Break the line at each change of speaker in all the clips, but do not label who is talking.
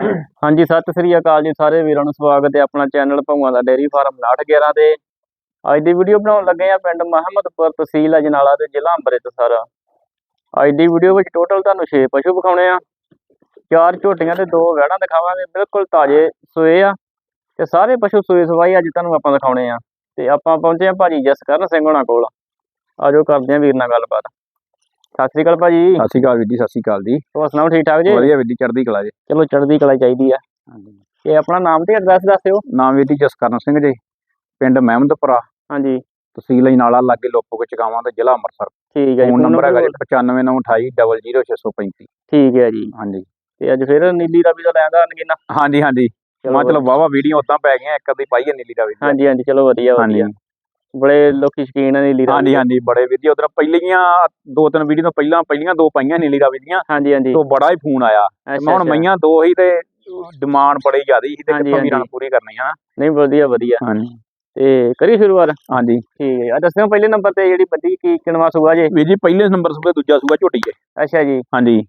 ਹਾਂਜੀ, ਸਤਿ ਸ੍ਰੀ ਅਕਾਲ ਜੀ ਸਾਰੇ ਵੀਰਾਂ ਨੂੰ, ਸਵਾਗਤ ਹੈ ਆਪਣਾ ਚੈਨਲ ਭੰਗਾਂ ਦਾ ਡੇਅਰੀ ਫਾਰਮ 911 ਤੇ। ਅੱਜ ਦੀ ਵੀਡੀਓ ਬਣਾਉਣ ਲੱਗੇ ਆ ਪਿੰਡ ਮਹਮਦਪੁਰ ਤਹਿਸੀਲ ਅਜਨਾਲਾ ਤੇ ਜ਼ਿਲ੍ਹਾ ਅੰਮ੍ਰਿਤਸਰ। ਅੱਜ ਦੀ ਵੀਡੀਓ ਵਿੱਚ ਟੋਟਲ ਤੁਹਾਨੂੰ 6 ਪਸ਼ੂ ਵਿਖਾਉਣੇ ਆ ਚਾਰ ਝੋਟੀਆਂ ਤੇ ਦੋ ਵਹਿੜਾਂ ਦਿਖਾਵਾਂਗੇ, ਬਿਲਕੁਲ ਤਾਜ਼ੇ ਸੂਏ ਆ। ਤੇ ਸਾਰੇ ਪਸ਼ੂ ਸੂਏ ਸਵਾਈ ਅੱਜ ਤੁਹਾਨੂੰ ਆਪਾਂ ਦਿਖਾਉਣੇ ਆ ਤੇ ਆਪਾਂ ਪਹੁੰਚੇ ਆ ਭਾਜੀ ਜਸਕਰਨ ਸਿੰਘ ਹੋਣਾ ਕੋਲ। ਆਜੋ ਕਰਦੇ ਆ ਵੀਰ ਨਾਲ ਗੱਲਬਾਤ। ਸਤਿ ਸ੍ਰੀ ਅਕਾਲ ਭਾਜੀ।
ਸਤਿ ਸ਼੍ਰੀ ਅਕਾਲ ਵੀਰ ਜੀ ਸਤਿ ਸ਼੍ਰੀ ਅਕਾਲ ਜੀ।
ਹੋਰ ਸੁਣਾਓ ਠੀਕ ਠਾਕ ਜੀ?
ਵਧੀਆ ਵੀਰ ਜੀ ਚੜ੍ਹਦੀ ਕਲਾ ਜੀ।
ਚਲੋ ਚੜ੍ਹਦੀ ਕਲਾ ਚਾਹੀਦੀ ਆ। ਤੇ ਆਪਣਾ ਨਾਮ ਤੇ ਐਡਰੈਸ ਦੱਸਿਓ
ਨਾਮ ਵੀਰ ਜੀ ਜਸਕਰਨ ਸਿੰਘ ਜੀ ਪਿੰਡ ਮਹਿਮਦਪੁਰਾ।
ਹਾਂਜੀ।
ਤਹਿਸੀਲ ਅਜਨਾਲਾ ਲਾਗੇ ਲੋਪੋ ਚਕਾਵਾਂ ਤੇ ਜ਼ਿਲ੍ਹਾ ਅੰਮ੍ਰਿਤਸਰ।
ਠੀਕ ਹੈ ਜੀ
ਫੋਨ ਨੰਬਰ ਹੈਗਾ ਜੀ
ਬੋਲੋ।
9598 00635
ਠੀਕ ਹੈ ਜੀ।
ਹਾਂਜੀ।
ਤੇ ਅੱਜ ਫਿਰ ਨੀਲੀ ਰਾਵੀ ਦਾ ਲੈਂਦਾ ਨਗੀਨਾ
ਹਾਂਜੀ ਹਾਂਜੀ। ਮੈਂ ਚਲੋ ਵਾਵਾ ਵੀਡੀਓ ਉਦਾਂ ਪੈ ਗਈਆਂ ਇੱਕ ਅੱਧੀ ਪਾਈ ਹੈ ਨੀਲੀ ਰਾਵੀ। ਦੀ।
ਹਾਂਜੀ ਹਾਂਜੀ ਚਲੋ ਵਧੀਆ ਵਧੀਆ। ਬੜੇ ਲੋਕੀ ਸ਼ਕੀਨ ਆ ਨੀਲੀ ਰਾਵੀ
ਹਾਂਜੀ। ਹਾਂਜੀ ਬੜੇ ਵੀਰ ਜੀ ਉਧਰ ਪਹਿਲੀਆਂ ਦੋ ਤਿੰਨ ਵੀਡੀਓ ਤੋਂ ਪਹਿਲਾਂ ਪਹਿਲੀਆਂ ਦੋ ਪਾਈਆਂ ਨੀਲੀ ਰਾਵੀ ਦੀਆਂ।
ਹਾਂਜੀ ਹਾਂਜੀ।
ਤੋਂ ਬੜਾ ਹੀ ਫੋਨ ਆਇਆ। ਮੈਂ ਹੁਣ। ਮਈਆਂ ਦੋ ਹੀ ਤੇ ਡਿਮਾਂਡ ਬੜੀ ਜ਼ਿਆਦੀ ਸੀ ਤੇ ਕਿੱਥੋਂ ਵੀਰਾਂ। ਨੂੰ ਪੂਰੀ ਕਰਨੀ ਹੈ
ਨਹੀਂ ਵਧੀਆ ਵਧੀਆ।
ਹਾਂਜੀ।
ਤੇ ਕਰੀ ਸ਼ੁਰੂਆਤ?
ਹਾਂਜੀ।
ਠੀਕ ਹੈ। ਆ ਦੱਸਿਓ ਪਹਿਲੇ ਨੰਬਰ ਤੇ ਜਿਹੜੀ ਬੱਦੀ ਕੀ ਕਿਣਵਾ ਸੂਆ ਜੇ।
ਵੀਰ ਜੀ ਪਹਿਲੇ ਨੰਬਰ ਸੂਬੇ ਦੂਜਾ ਸੂਬਾ ਝੋਟੀ ਹੈ
ਅੱਛਾ ਜੀ।
ਹਾਂਜੀ।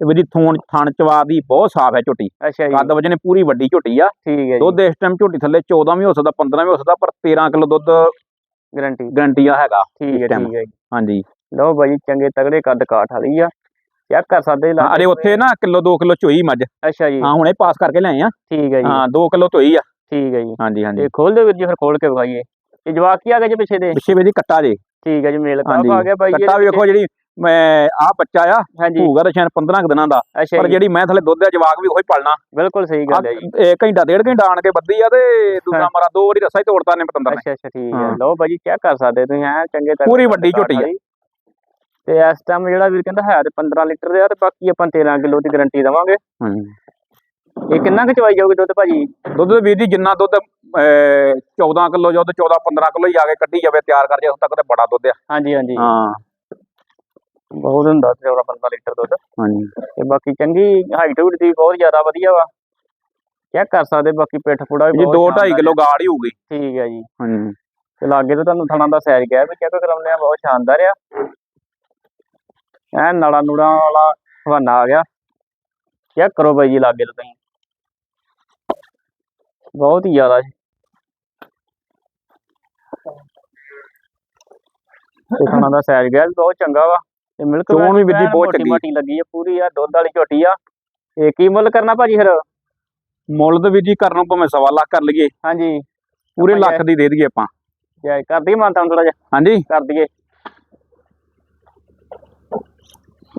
ਤੇ ਵੀਰ ਜੀ ਥੋਣ ਥਣ ਚਵਾ ਦੀ ਬਹੁਤ ਸਾਫ਼ ਹੈ ਝੋਟੀ।
ਅੱਛਾ ਜੀ।
ਕੱਦ ਵਜਨੇ ਪੂਰੀ ਵੱਡੀ ਝੋਟੀ ਆ।
ਠੀਕ ਹੈ ਜੀ।
ਦੁੱਧ ਇਸ ਟਾਈਮ ਝੋਟੀ ਥੱਲੇ 14 ਵੀ ਹੋ ਸਕਦਾ 15 ਵੀ ਹੋ ਸਕਦਾ ਪਰ 13 ਕਿਲੋ ਦੁੱਧ
ਗਰੰਟੀ
ਗਰੰਟੀ ਆ ਹੈਗਾ
ਠੀਕ ਹੈ
ਇਸ time।
ਠੀਕ ਹੈ ਜੀ।
ਹਾਂਜੀ।
ਲਓ ਬਾਈ ਚੰਗੇ ਤਗੜੇ ਕੱਦ ਕਾਠ ਵਾਲੀ ਆ। ਚੈੱਕ ਕਰ ਸਕਦੇ
ਹਾਂ, ਅਰੇ ਉੱਥੇ ਨਾ ਕਿਲੋ 2 ਕਿਲੋ ਚੋਈ ਮੱਝ।
ਅੱਛਾ ਜੀ।
ਹਾਂ ਹੁਣੇ ਪਾਸ ਕਰਕੇ ਲਿਆਏ ਆ।
ਠੀਕ ਹੈ ਜੀ।
ਹਾਂ 2 ਕਿਲੋ ਚੋਈ ਆ।
ਠੀਕ ਹੈ ਜੀ।
ਹਾਂਜੀ ਹਾਂਜੀ।
ਤੇ ਖੋਲ ਦਿਓ ਵੀਰ ਜੀ ਫਿਰ ਖੋਲ ਕੇ ਵਿਖਾਈਏ। ਇਹ ਜਵਾਕ ਕੀ ਆ ਗਏ ਜੀ ਪਿੱਛੇ ਦੇ?
ਪਿੱਛੇ ਵੀ ਜੀ ਕੱਟਾ ਜੇ।
ਠੀਕ ਹੈ ਜੀ ਮੇਲ
ਹਾਂਜੀ,
ਕਾਫ ਆ ਗਿਆ ਬਾਈ
ਕੱਟਾ ਵੀ ਵੇਖੋ ਜਿਹੜੀ ਮੈਂ ਆ ਬੱਚਾ ਆ
ਹਾਂਜੀ।
ਭੂਗਾ ਤਾਂ ਸ਼ਾਇਦ 15 ਕੁ ਦਿਨਾਂ ਦਾ।
ਅੱਛਾ
ਪਰ
ਜੀ।
ਜਿਹੜੀ ਮੈਂ ਥੱਲੇ ਦੁੱਧ ਆ ਜਵਾਕ ਵੀ ਉਹੀ ਪਲਣਾ।
ਬਿਲਕੁਲ ਸਹੀ ਗੱਲ ਹੈ ਜੀ।
ਇਹ ਘੰਟਾ ਡੇਢ ਘੰਟਾ ਆਣ ਕੇ ਬੱਦੀ ਆ ਤੇ ਦੂਜਾ
ਹਾਂ।
ਮਾਰਾ ਦੋ ਵਾਰੀ ਰਸਾ ਹੀ ਤੋੜਤਾ ਨੇ ਪਤੰਦਰ ਨੇ।
ਅੱਛਾ ਅੱਛਾ ਠੀਕ ਹੈ।
ਹਾਂ।
ਲਓ ਬਾਈ ਚੈੱਕ ਕਰ ਸਕਦੇ ਤੁਸੀਂ ਐ ਚੰਗੇ ਤਗੜੇ
ਪੂਰੀ ਵੱਡੀ ਝੋਟੀ।
ਵਾਲੀ। ਤੇ ਇਸ ਟਾਈਮ ਜਿਹੜਾ ਵੀਰ ਕਹਿੰਦਾ ਹੈ ਤੇ 15 ਲੀਟਰ ਦੇ ਆ ਤੇ ਬਾਕੀ ਆਪਾਂ 13 ਕਿਲੋ ਦੀ ਗਾਰੰਟੀ ਦਵਾਂਗੇ।
ਹਾਂ
ਇਹ ਕਿੰਨਾ ਕੁ ਚਵਾਈ ਜਾਊਗੀ ਦੁੱਧ ਭਾਜੀ?
ਦੁੱਧ ਦੇ ਵੀਰ ਜੀ ਜਿੰਨਾ ਦੁੱਧ ਅਹ, 14 ਕਿਲੋ ਦੁੱਧ 14 15 ਕਿਲੋ ਹੀ ਆ ਕੇ ਕੱਢੀ ਜਾਵੇ ਤਿਆਰ ਕਰ ਜੇ ਉਦੋਂ ਤੱਕ ਤੇ ਬੜਾ ਦੁੱਧ ਆ।
ਹਾਂਜੀ ਹਾਂਜੀ।
ਹਾਂ।
ਬਹੁਤ ਹੁੰਦਾ 14 15 ਲੀਟਰ ਦੁੱਧ।
ਹਾਂਜੀ।
ਤੇ ਬਾਕੀ ਚੰਗੀ ਹਾਈਟ ਹੂਟ ਦੀ ਬਹੁਤ ਜ਼ਿਆਦਾ ਵਧੀਆ ਵਾ। ਚੈੱਕ ਕਰ ਸਕਦੇ ਬਾਕੀ ਪਿੱਠ ਪੂੜਾ ਵੀ
ਜੀ
ਬਹੁਤ
2 2.5
ਸ਼ਾਨਦਾਰ
ਕਿਲੋ ਗਾੜ ਹੀ ਹੋਊਗੀ
ਹੈ। ਠੀਕ ਹੈ ਜੀ।
ਹਾਂਜੀ।
ਤੇ ਲਾਗੇ ਤੋਂ ਤੁਹਾਨੂੰ ਥਣਾ ਦਾ ਸੈਰ ਗਿਆ ਵੀ ਚੈੱਕ ਕਰਾਉਂਦੇ ਆ ਬਹੁਤ ਸ਼ਾਨਦਾਰ ਆ। ਐ ਨਾਲਾ ਨੂੜਾ ਵਾਲਾ ਹਵਾਨਾ ਆ ਗਿਆ। ਚੈੱਕ ਕਰੋ ਬਾਈ ਜੀ ਲਾਗੇ ਤੋਂ ਤੁਸੀਂ। ਬਹੁਤ ਹੀ ਜ਼ਿਆਦਾ ਥਣਾ ਦਾ ਸੈਰ ਗਿਆ ਵੀ ਬਹੁਤ ਚੰਗਾ ਵਾ। ਤੇ ਮਿਲਕ
ਚੋਣ ਵੀ ਵੀਰ ਜੀ ਬਹੁਤ ਚੰਗੀ।
ਮੋਟੀ ਲੱਗੀ ਆ ਪੂਰੀ ਆ ਦੁੱਧ ਵਾਲੀ ਝੋਟੀ ਆ। ਤੇ ਕੀ ਮੁੱਲ ਕਰਨਾ ਭਾਜੀ ਫਿਰ?
ਮੁੱਲ ਤੇ ਵੀਰ ਜੀ ਕਰਨ ਨੂੰ ਭਾਵੇਂ ਸਵਾ ਲੱਖ ਕਰ ਲਈਏ।
ਹਾਂਜੀ।
ਪੂਰੇ ਲੱਖ ਦੀ ਦੇ ਦਈਏ ਆਪਾਂ।
ਜੈ ਕਰ ਦਈਏ ਮਾਨਤਾ ਥੋੜਾ ਜਿਹਾ?
ਹਾਂਜੀ।
ਕਰ ਦਈਏ।